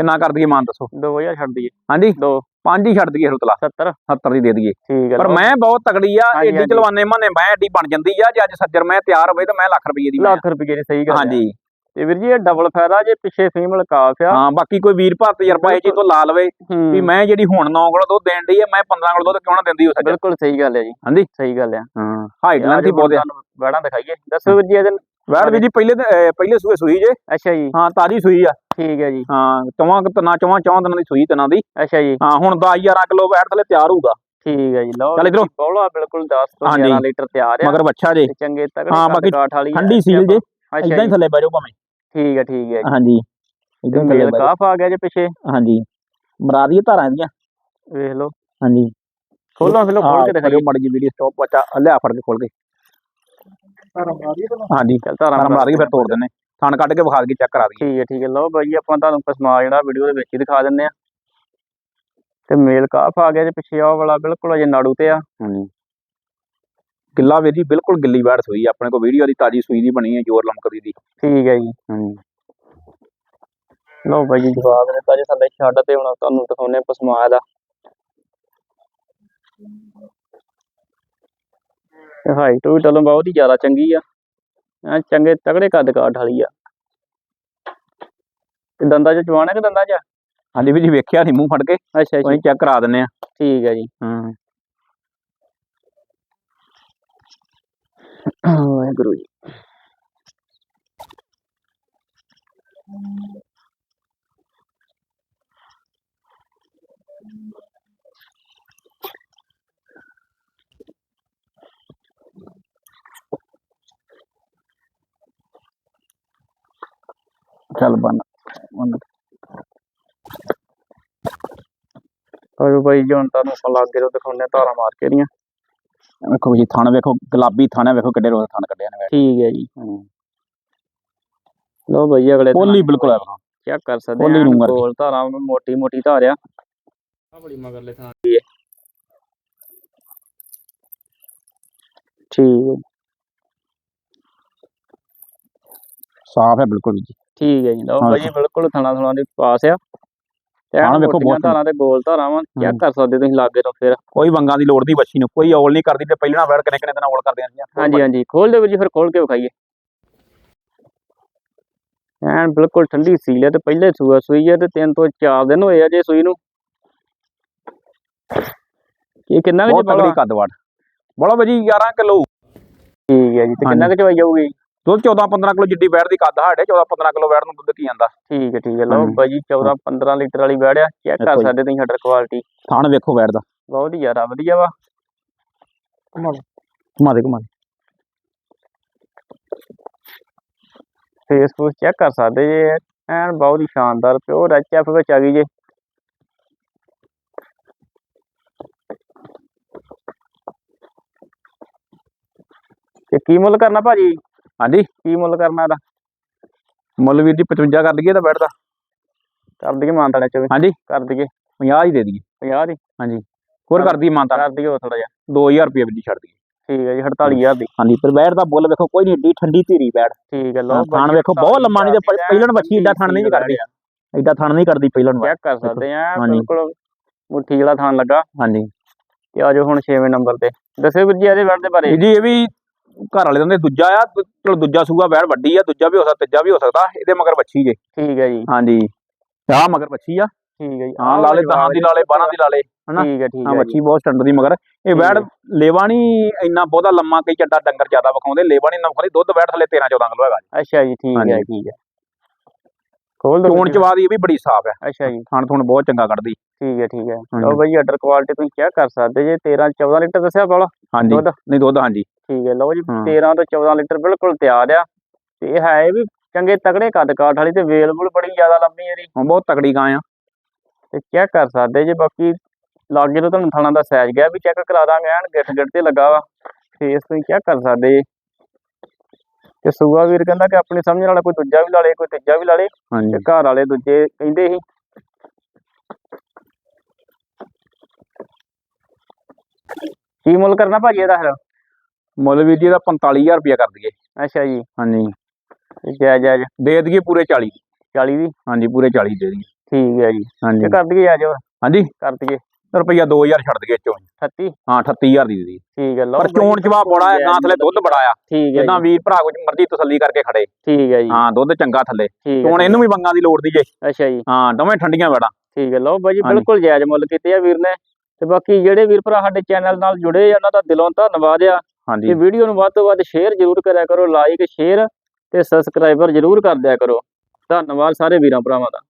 ਕਿੰਨਾ ਕਰ ਦਈਏ ਮਾਨ ਦੱਸੋ?
2000 ਛੱਡ ਦਈਏ।
ਹਾਂਜੀ?
ਦੋ।
ਪੰਜ ਹੀ ਛੱਡ ਦਈਏ ਹਰਤਲਾ
70
70 ਦੀ ਦੇ ਦਈਏ।
ਠੀਕ ਹੈ
ਪਰ। ਮੈਂ ਬਹੁਤ ਤਗੜੀ ਆ ਏਡੀ। ਚਲਵਾਨੇ ਮਾਨੇ ਮੈਂ ਏਡੀ ਬਣ ਜਾਂਦੀ ਆ ਜੇ ਅੱਜ ਸੱਜਰ ਮੈਂ ਤਿਆਰ ਹੋਵੇ ਤਾਂ ਮੈਂ ਲੱਖ ਰੁਪਏ ਦੀ
ਲੱਖ ਰੁਪਏ ਦੀ ਸਹੀ ਗੱਲ।
ਹਾਂਜੀ।
ਤੇ ਵੀਰ ਜੀ ਇਹ ਡਬਲ ਫਾਇਦਾ ਜੇ ਪਿੱਛੇ ਫੀਮੇਲ ਕਾਫ ਆ।
ਹਾਂ ਬਾਕੀ ਕੋਈ ਵੀਰ ਭਾ ਤਜਰਬਾ ਇਹ ਚੀਜ਼ ਤੋਂ ਲਾ ਲਵੇ ਵੀ ਮੈਂ ਜਿਹੜੀ ਹੁਣ 9 ਕਿਲੋ ਦੁੱਧ ਦੇਣ ਡਈ ਆ ਮੈਂ 15 ਕਿਲੋ ਦੁੱਧ ਕਿਉਂ ਨਾ ਦਿੰਦੀ ਹੋ ਸੱਜਰ
ਬਿਲਕੁਲ ਸਹੀ ਗੱਲ ਹੈ ਜੀ।
ਹਾਂਜੀ।
ਸਹੀ ਗੱਲ ਹੈ
ਹਾਂ ਹਾਈਟ ਲੈਂਥ ਹੀ ਬਹੁਤ ਆ।
ਬੜਾ ਦਿਖਾਈਏ। ਦੱਸੋ ਵੀਰ ਜੀ ਇਹਦੇ
ਵੈੜ ਵੀ ਜੀ ਪਹਿਲੇ ਪਹਿਲੇ ਸੂਏ ਸੂਈ ਜੇ।
ਅੱਛਾ ਜੀ।
ਹਾਂ ਤਾਜੀ ਸੂਈ ਆ।
ਠੀਕ ਹੈ ਜੀ।
ਹਾਂ ਚੌਵਾਂ ਕੁ ਤਨਾ ਚੌਵਾਂ ਚੌਵਾਂ ਦਿਨਾਂ ਦੀ ਸੂਈ ਤਨਾਂ ਦੀ।
ਅੱਛਾ ਜੀ।
ਹਾਂ ਹੁਣ 10 11 ਕਿਲੋ ਵੈੜ ਥਲੇ ਤਿਆਰ ਹੋਊਗਾ।
ਠੀਕ ਹੈ ਜੀ ਲਓ
ਚੱਲ ਇੱਧਰੋਂ।
ਬੋਲਾ ਬਿਲਕੁਲ 10 ਤੋਂ
ਹਾਂਜੀ।
11 ਲੀਟਰ ਤਿਆਰ ਆ।
ਮਗਰ ਬੱਚਾ ਜੇ।
ਚੰਗੇ ਤਗੜੇ
ਹਾਂ, ਬਾਕੀ। ਠੰਡੀ ਸੀਲ ਜੇ। ਇਦਾਂ ਹੀ ਥੱਲੇ ਬਹਿ ਜਾਓ ਭਾਵੇਂ।
ਠੀਕ ਹੈ ਠੀਕ ਹੈ
ਹਾਂਜੀ। ਇਦਾਂ ਹੀ ਥੱਲੇ ਬਹਿ
ਕਾਫ ਆ ਗਿਆ ਜੇ ਪਿੱਛੇ।
ਹਾਂਜੀ। ਮਰਾ ਧਾਰਾਂ ਦੀਆਂ
ਵੇਖ ਲਓ।
ਹਾਂਜੀ।
ਖੋਲੋ ਫਿਲੋ ਖੋਲ ਕੇ ਦਿਖਾਈਏ।
ਮੜ ਜੀ ਵੀਡੀਓ ਸਟਾਪ ਬੱਚਾ ਲਿਆ ਫੜ ਕੇ ਖੋਲ ਕੇ। ਹਾਂਜੀ।
ਚੱਲ ਧਾਰਾਂ
ਧਾਰਾਂ ਮਰਾ ਫਿਰ ਤੋੜ ਦਿੰਨੇ ਥਣ ਕੱਢ ਕੇ ਵਿਖਾ ਦਈਏ ਚੈੱਕ ਕਰਾ ਦਈਏ।
ਠੀਕ ਹੈ ਠੀਕ ਹੈ। ਲਓ ਬਾਈ ਆਪਾਂ ਤੁਹਾਨੂੰ ਪਸਮਾ ਜਿਹੜਾ ਵੀਡੀਓ ਦੇ ਵਿੱਚ ਹੀ ਦਿਖਾ ਦਿੰਨੇ ਆ ਤੇ ਮੇਲ ਕਾਫ ਆ ਗਿਆ ਜੇ ਪਿੱਛੇ ਆਹ ਵਾਲਾ ਬਿਲਕੁਲ ਅਜੇ ਨਾੜੂ ਤੇ ਆ।
ਹਾਂਜੀ। ਗਿੱਲਾ ਵੀਰ ਜੀ ਬਿਲਕੁਲ ਗਿੱਲੀ ਵੈੜ ਸੂਈ ਆਪਣੇ ਕੋਲ ਵੀਡੀਓ ਦੀ ਤਾਜੀ ਸੂਈ ਦੀ ਬਣੀ ਹੈ ਜੋਰ ਲਮਕਦੀ ਦੀ।
ਠੀਕ ਹੈ ਜੀ।
ਹਾਂਜੀ।
ਲਓ ਬਾਈ ਜੀ ਜਵਾਬ ਦਿੱਤਾ ਜੇ ਥੱਲੇ ਛੱਡ ਤੇ ਹੁਣ ਤੁਹਾਨੂੰ ਦਿਖਾਉਨੇ ਪਸਮਾ ਦਾ। ਹਾਈਟ ਵੀ ਚਲੋ ਬਹੁਤ ਹੀ ਜ਼ਿਆਦਾ ਚੰਗੀ ਆ। ਐ ਚੰਗੇ ਤਗੜੇ ਕੱਦ ਕਾਠ ਵਾਲੀ ਆ। ਤੇ ਦੰਦਾਂ ਚ ਜਵਾਨ ਹੈ ਕਿ ਦੰਦਾਂ ਚ?
ਹਾਂਜੀ ਵੀਰ ਜੀ ਵੇਖਿਆ ਨਹੀਂ ਮੂੰਹ ਫੜ ਕੇ।
ਅੱਛਾ ਜੀ
ਅਸੀਂ ਚੈੱਕ ਕਰਾ ਦਿੰਨੇ ਆ।
ਠੀਕ ਹੈ ਜੀ।
ਹਾਂ।
ਵਾਹਿਗੁਰੂ ਜੀ।
ਚੱਲ ਬਣ ਬਣ।
ਆਜੋ ਬਾਈ ਜੀ ਹੁਣ ਤੁਹਾਨੂੰ ਆਪਾਂ ਲਾਗੇ ਤੋਂ ਦਿਖਾਉਨੇ ਧਾਰਾਂ ਮਾਰ ਕੇ ਦੀਆਂ
ਵੇਖੋ ਜੀ ਥਣ ਵੇਖੋ ਗੁਲਾਬੀ ਥਣ ਹੈ ਵੇਖੋ ਕਿੱਡੇ ਰੋਜ਼ ਥਣ ਕੱਢਿਆ ਨੇ ਵੈੜ
ਠੀਕ ਹੈ ਜੀ ਲਓ ਬਾਈ ਜੀ ਅਗਲੇ
ਪੋਲੀ ਬਿਲਕੁਲ ਹੈ ਵੇਖੋ।
ਚੈੱਕ ਕਰ ਸਕਦੇ
ਪੋਲੀ
ਆ
ਨੂੰ ਵਰਗੀ।
ਗੋਲ ਧਾਰਾਂ ਮੋਟੀ ਮੋਟੀ ਧਾਰ ਆ ਆ ਬੜੀ ਮਗਰਲੇ ਥਾਂ ਦੀ ਹੈ ਠੀਕ ਹੈ
ਸਾਫ਼ ਹੈ ਬਿਲਕੁਲ ਜੀ
ਠੀਕ ਹੈ ਜੀ ਲਓ
ਹਾਂ
ਜੀ ਬਿਲਕੁਲ ਥਣਾ ਥਣਾ ਦੀ ਪਾਸ ਆ। ਐਨ
ਵੇਖੋ ਬਹੁਤ
ਧਾਰਾਂ ਤੇ ਗੋਲ ਧਾਰਾਂ ਵਾ ਚੈੱਕ ਕਰ ਸਕਦੇ ਤੁਸੀਂ ਲਾਗੇ ਤੋਂ ਫਿਰ?
ਕੋਈ ਵੰਗਾਂ ਦੀ ਲੋੜ ਨਹੀਂ ਬੱਚੀ ਨੂੰ ਕੋਈ ਔਲ ਨਹੀਂ ਕਰਦੀ ਤੇ ਪਹਿਲਾਂ ਵੈੜ ਕਿਨੇ ਕਿਨੇ ਦਿਨ ਔਲ ਕਰਦੇ ਆਂ
ਹਾਂਜੀ ਹਾਂਜੀ ਖੋਲ ਵੀਰ ਜੀ ਫਿਰ ਖੋਲ ਕੇ ਵਿਖਾਈਏ। ਐਨ ਬਿਲਕੁਲ ਠੰਡੀ ਸੀਲ ਹੈ ਤੇ ਪਹਿਲੇ ਸੂਆ ਸੂਈ ਹੈ ਤੇ ਤਿੰਨ ਤੋਂ ਚਾਰ ਦਿਨ ਹੋਏ ਆ ਜੇ ਸੂਈ ਨੂੰ। ਇਹ ਕਿੰਨਾ ਕੁ
ਬਹੁਤ
ਚ
ਤਗੜੀ
ਪਾਉਣਾ
ਕੱਦ ਵੜ ਬੜਾ ਭਾਜੀ 11 ਕਿਲੋ।
ਠੀਕ ਹੈ ਜੀ ਤੇ ਕਿੰਨਾ ਕੁ ਚਵਾਈ ਜਾਊਗੀ?
ਦੁੱਧ 14 15 ਕਿਲੋ ਜਿੱਡੀ ਵੈੜ ਦੀ ਕੱਦ ਹਾੜੇ 14 15 ਕਿਲੋ ਵੈੜ ਨੂੰ ਦੁੱਧ ਕੀ ਜਾਂਦਾ
ਠੀਕ ਹੈ ਠੀਕ ਹੈ। ਲਓ
ਹਾਂਜੀ।
ਬਾਈ 14 15 ਲੀਟਰ ਵਾਲੀ ਬੈੜਿਆ ਚੈੱਕ ਕਰ। ਸਕਦੇ ਤੁਸੀਂ ਹੱਡਰ ਕੁਆਲਿਟੀ
ਥਣ ਵੇਖੋ ਵੈੜ ਦਾ।
ਬਹੁਤ ਹੀ ਜ਼ਿਆਦਾ ਵਧੀਆ ਵਾ।
ਘੁਮਾ ਦੇ ਘੁਮਾ ਦੇ।
ਫੇਸ ਫੂਸ ਚੈੱਕ ਕਰ ਸਕਦੇ ਜੇ ਐਨ ਬਹੁਤ ਹੀ ਸ਼ਾਨਦਾਰ ਪਿਓਰ ਐਚ ਐਫ ਵਿੱਚ ਆ ਗਈ ਜੇ। ਤੇ ਕੀ ਮੁੱਲ ਕਰਨਾ ਭਾਜੀ?
ਹਾਂਜੀ
ਕੀ ਮੁੱਲ ਕਰਨਾ ਇਹਦਾ?
ਮੁੱਲ ਵੀਰ ਜੀ 55 ਕਰ ਦਈਏ ਤਾਂ ਵੈੜ ਦਾ
ਕਰ ਦਈਏ ਮਾਨਤਾਣੇ ਚ ਵੀ।
ਹਾਂਜੀ।
ਕਰ ਦਈਏ।
50 ਹੀ ਦੇ ਦਈਏ।
50 ਦੀ?
ਹਾਂਜੀ। ਹੋਰ ਕਰ ਦਈਏ ਮਾਨਤਾ
ਕਰ ਦਈਏ ਥੋੜਾ ਜਿਹਾ।
2000 ਰੁਪਏ ਵੀਰ ਜੀ ਛੱਡ ਦਈਏ।
ਠੀਕ ਹੈ ਜੀ 48000 ਦੀ।
ਹਾਂਜੀ ਪਰ ਵੈੜ ਦਾ ਬੁੱਲ ਵੇਖੋ ਕੋਈ ਨਹੀਂ ਏਡੀ ਠੰਡੀ ਧੀਰੀ ਵੈੜ
ਠੀਕ ਹੈ ਲਓ
ਥਣ ਵੇਖੋ ਬਹੁਤ ਲੰਮਾ ਨਹੀਂ ਤੇ ਪਹਿਲਣ ਵੱਛੀ ਏਡਾ ਥਣ ਨਹੀਂ ਕਰਦੀ। ਏਡਾ ਥਣ ਨਹੀਂ ਕਰਦੀ ਪਹਿਲਣ ਵੈੜ
ਚੈੱਕ ਕਰ ਸਕਦੇ ਆ। ਬਿਲਕੁਲ ਮੁੱਠੀ ਜਿਹੜਾ ਥਾਂ ਲੱਗਾ।
ਹਾਂਜੀ।
ਤੇ ਆਜੋ ਹੁਣ 6ਵੇਂ ਨੰਬਰ ਤੇ। ਦੱਸਿਓ ਵੀਰ ਜੀ ਇਹਦੇ ਵੜ ਦੇ ਬਾਰੇ।
ਵੀਰ ਜੀ ਇਹ ਵੀ ਘਰ ਵਾਲੇ ਦਿੰਦੇ ਦੂਜਾ ਆ ਦੂ- ਚਲੋ ਦੂਜਾ ਸੂਆ ਵੈੜ ਵੱਡੀ ਆ ਦੂਜਾ ਵੀ ਹੋ ਸਕਦਾ ਤੀਜਾ ਵੀ ਹੋ ਸਕਦਾ ਇਹਦੇ ਮਗਰ ਵੱਛੀ ਜੇ।
ਠੀਕ ਹੈ ਜੀ।
ਹਾਂਜੀ। ਆ ਮਗਰ ਵੱਛੀ ਆ।
ਠੀਕ ਹੈ ਜੀ।
ਹਾਂ
ਆਹ
ਲਾਲੇ 10 ਦੀ ਲਾਲੇ 12 ਦੀ ਲਾਲੇ ਹਨਾ?
ਠੀਕ ਹੈ ਠੀਕ
ਹਾਂ
ਹੈ ਜੀ।
ਵੱਛੀ ਬਹੁਤ ਸਟੈਂਡਰਡ ਦੀ ਮਗਰ। ਇਹ ਵੈੜ ਲੇਵਾ ਨਹੀਂ ਇੰਨਾ ਬਹੁਤਾ ਲੰਮਾ ਕਈ ਚੱਡਾ ਡੰਗਰ ਜ਼ਿਆਦਾ ਵਿਖਾਉਂਦੇ ਲੇਵਾ ਨਹੀਂ ਨਖਲੀ ਦੁੱਧ ਵੈੜ ਥਲੇ 13 14 ਕਿਲੋ ਹੈਗਾ
ਅੱਛਾ ਜੀ ਠੀਕ ਹੈ
ਹਾਂਜੀ।
ਠੀਕ ਹੈ। ਖੋਲ ਦੋ
ਚੋਣ ਚਵਾ ਦੀ ਇਹ ਵੀ ਬੜੀ ਸਾਫ਼ ਹੈ।
ਅੱਛਾ ਜੀ।
ਥਣ ਥੁਣ ਬਹੁਤ ਚੰਗਾ ਕੱਢਦੀ।
ਠੀਕ ਹੈ ਠੀਕ ਹੈ।
ਹਾਂਜੀ।
ਲਓ ਬਈ ਆਰਡਰ ਕੁਆਲਿਟੀ ਤੁਸੀਂ ਚੈੱਕ ਕਰ ਸਕਦੇ ਜੇ 13 14 ਲੀਟਰ ਦੱਸਿਆ ਬਾਲਾ।
ਹਾਂਜੀ।
ਦੁੱਧ।
ਨਹੀਂ ਦੁੱਧ ਹਾਂਜੀ।
ਠੀਕ ਹੈ। ਲਓ ਜੀ
ਹਾਂ।
13 ਤੋਂ 14 ਲੀਟਰ ਬਿਲਕੁਲ ਤਿਆਰ ਆ। ਤੇ ਇਹ ਹੈ ਵੀ ਚੰਗੇ ਤਗੜੇ ਕੱਦ ਕਾਠ ਵਾਲੀ ਤੇ ਵੇਲ ਵੂਲ ਬੜੀ ਜ਼ਿਆਦਾ ਲੰਮੀ ਇਹਦੀ
ਹੁਣ ਬਹੁਤ ਤਕੜੀ ਗਾਂ ਆ।
ਤੇ ਚੈੱਕ ਕਰ ਸਕਦੇ ਜੇ ਬਾਕੀ ਲਾਗੇ ਤੋਂ ਤੁਹਾਨੂੰ ਥਾਣਾ ਦਾ ਸਾਈਜ਼ ਗਿਆ ਵੀ ਚੈੱਕ ਕਰਾ ਦਾਂਗੇ ਐਨ ਗਿੱਠ ਗਿੱਠ ਤੇ ਲੱਗਾ ਵਾ। ਫੇਸ ਤੁਸੀਂ ਚੈੱਕ ਕਰ ਸਕਦੇ ਜੇ। ਤੇ ਸੂਆ ਵੀਰ ਕਹਿੰਦਾ ਕਿ ਆਪਣੀ ਸਮਝ ਨਾਲ ਕੋਈ ਦੂਜਾ ਵੀ ਲਾ ਲੇ ਕੋਈ ਤੀਜਾ ਵੀ ਲਾ ਲੇ
ਹਾਂਜੀ।
ਤੇ ਘਰ ਵਾਲੇ ਦੂਜੇ ਕਹਿੰਦੇ ਸੀ। ਕੀ ਮੁੱਲ ਕਰਨਾ ਭਾਜੀ ਇਹਦਾ ਫਿਰ?
ਮੁੱਲ ਵੀਰ ਜੀ ਦਾ 45000 ਰੁਪਇਆ ਕਰ ਦਈਏ।
ਅੱਛਾ ਜੀ।
ਹਾਂਜੀ।
ਜੈ ਜੈ ਜੈ।
ਦੇ ਦਈਏ ਪੂਰੇ 40
40 ਦੀ?
ਹਾਂਜੀ ਪੂਰੇ 40 ਦੇ ਦਈਏ।
ਠੀਕ ਹੈ ਜੀ।
ਹਾਂਜੀ।
ਤੇ ਕਰ ਦਈਏ ਆ ਜਾਓ।
ਹਾਂਜੀ।
ਕਰ ਦਈਏ।
ਰੁਪਈਆ 2000 ਛੱਡ ਦਈਏ ਚੋਂ
38
ਹਾਂ 38000 ਦੀ ਦੇ ਦਈਏ।
ਠੀਕ ਹੈ ਲਓ
ਪਰ ਚੋਣ ਚਵਾ ਬੜਾ ਹੈ ਗਾਂ ਥੱਲੇ ਦੁੱਧ ਬੜਾ ਆ।
ਠੀਕ ਹੈ
ਜਿੱਦਾਂ
ਜੀ
ਵੀਰ ਭਰਾ ਕੁਝ ਮਰਜ਼ੀ ਤਸੱਲੀ ਕਰਕੇ ਖੜੇ।
ਠੀਕ ਹੈ ਜੀ।
ਹਾਂ ਦੁੱਧ ਚੰਗਾ ਥੱਲੇ।
ਠੀਕ ਹੈ
ਇਹਨੂੰ ਵੀ ਬੰਗਾਂ ਦੀ ਲੋੜ ਦੀ ਜੇ।
ਅੱਛਾ ਜੀ।
ਹਾਂ ਦੋਵੇਂ ਠੰਡੀਆਂ ਵੜਾ।
ਠੀਕ ਹੈ ਲਓ ਬਾਜੀ
ਹਾਂਜੀ।
ਬਿਲਕੁਲ ਜਾਇਜ਼ ਮੁੱਲ ਕੀਤੇ ਆ ਵੀਰ ਨੇ। ਤੇ ਬਾਕੀ ਜਿਹੜੇ ਵੀਰ ਭਰਾ ਸਾਡੇ ਚੈਨਲ ਨਾਲ ਜੁੜੇ ਆ ਉਹਨਾਂ ਦਾ ਦਿਲੋਂ ਧੰਨਵਾਦ ਆ।
ਹਾਂਜੀ।
ਤੇ ਵੀਡੀਓ ਨੂੰ ਵੱਧ ਤੋਂ ਵੱਧ ਸ਼ੇਅਰ ਜ਼ਰੂਰ ਕਰਿਆ ਕਰੋ ਲਾਈਕ ਸ਼ੇਅਰ ਤੇ ਸਬਸਕ੍ਰਾਈਬਰ ਜ਼ਰੂਰ ਕਰ ਦਿਆ ਕਰੋ। ਧੰਨਵਾਦ ਸਾਰੇ ਵੀਰਾਂ ਭਰਾਵਾਂ ਦਾ।